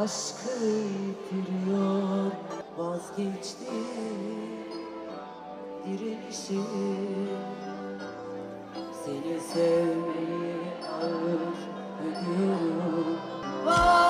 Aşkı yitiriyor vazgeçti direnişi. Seni sevmeyi ağır ödüyorum. Vazgeçti.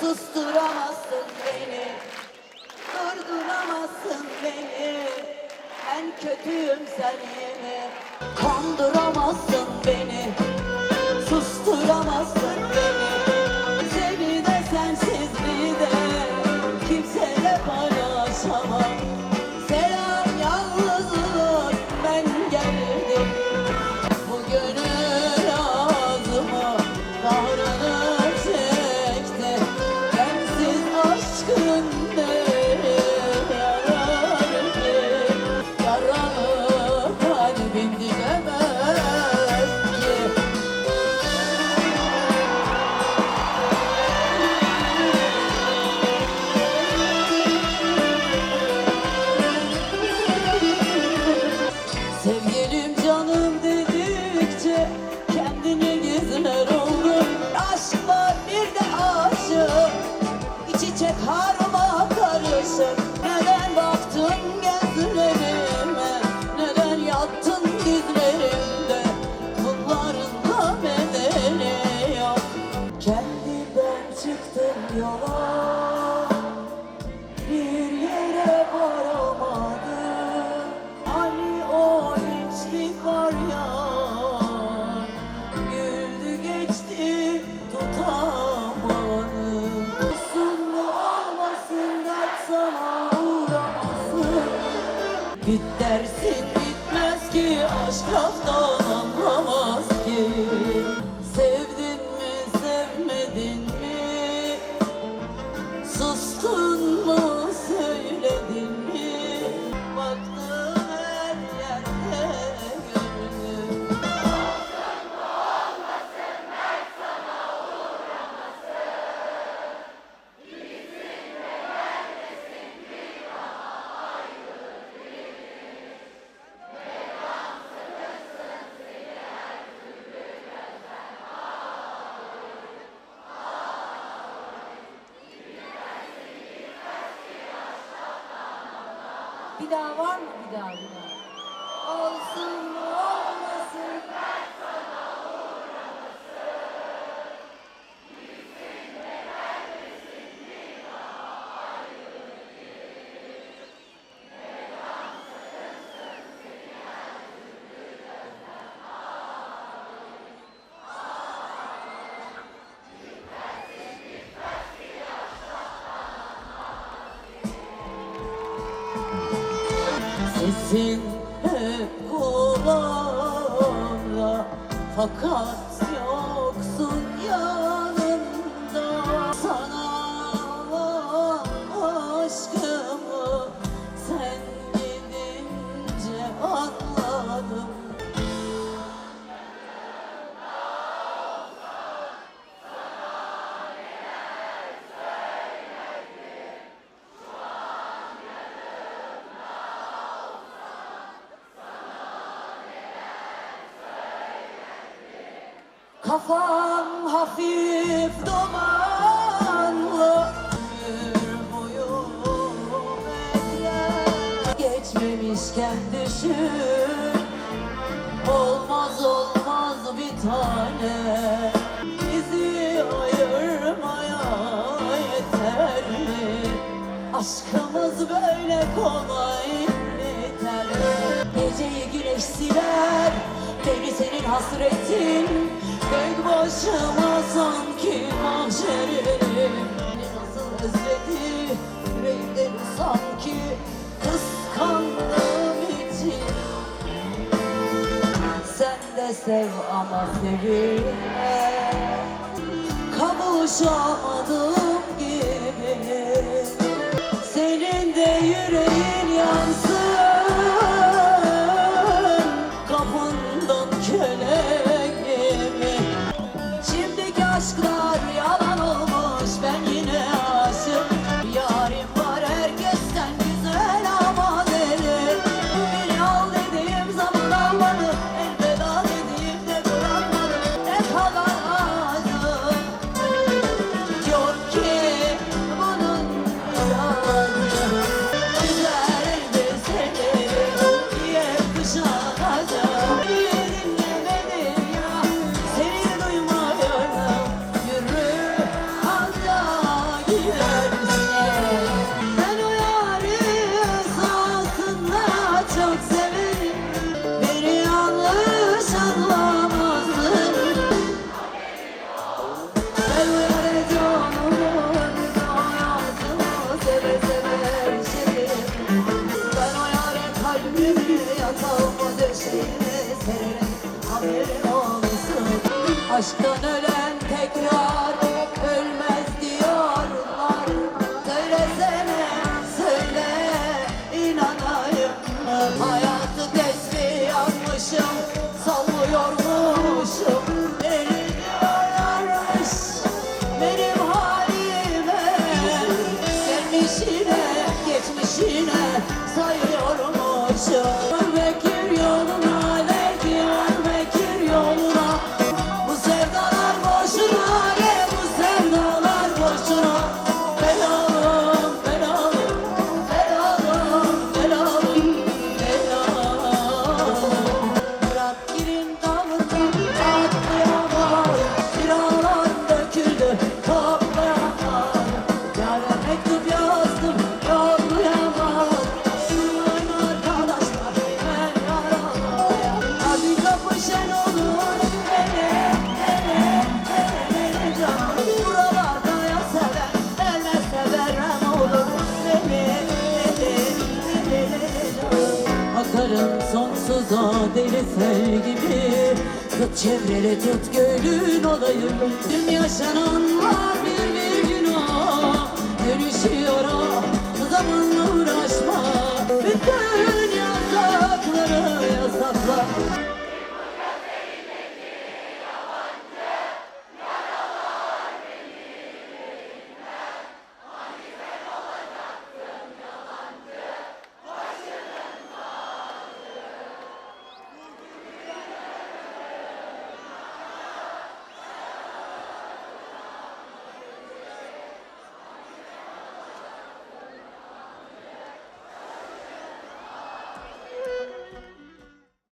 Susturamazsın beni. Durduramazsın beni. Ben kötüyüm sen yine. Kandıramazsın beni. Susturamazsın beni. Seni de sensiz bir de. Bir daha var mı bir daha bir daha? Olsun mu olmasın. izin hep kulağımda fakat Kafam hafif dumanlı Boyum Geçmemişken düşün Olmaz olmaz bir tane Bizi ayırmaya yeter mi? Aşkımız böyle kolay yeter? Geceyi güneş siler Beni senin hasretin Tek başıma sanki mahşerim Beni nasıl özledi yüreğim sanki Kıskandığım için. Sen de sev ama sevilme Kavuşamadım Aşktan ölen tekrar sadeli sel gibi Kıt çevreli tut gönlün olayım Tüm yaşananlar bir bir gün o Dönüşüyor o Zamanla uğraşma.